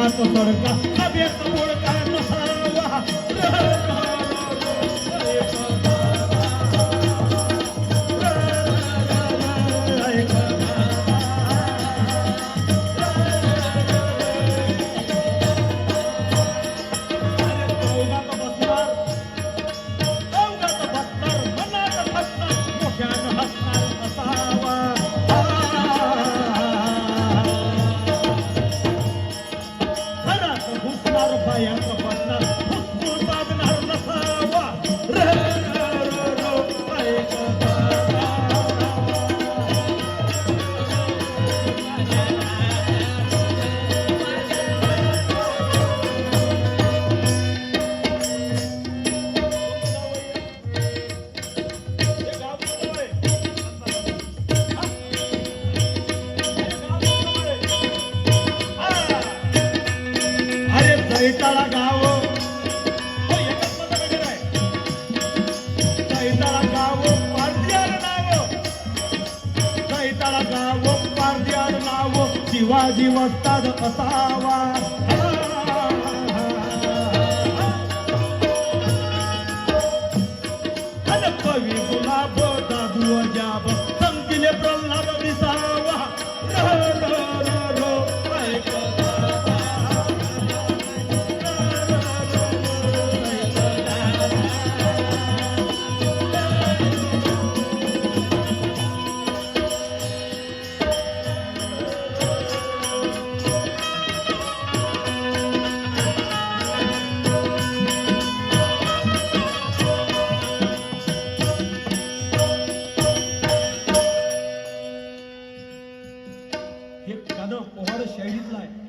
la cotorca, abierta puerta en las Bayang. चैताला गाव. चैताला गाव पारदियार नाव. चैताला गाव पारदियार नाव. शिवाजी वस्ताद असावा. कवी गुलाब दादू जाब संपले प्रल्हाद जाधव पोहाड शेडीतला आहे.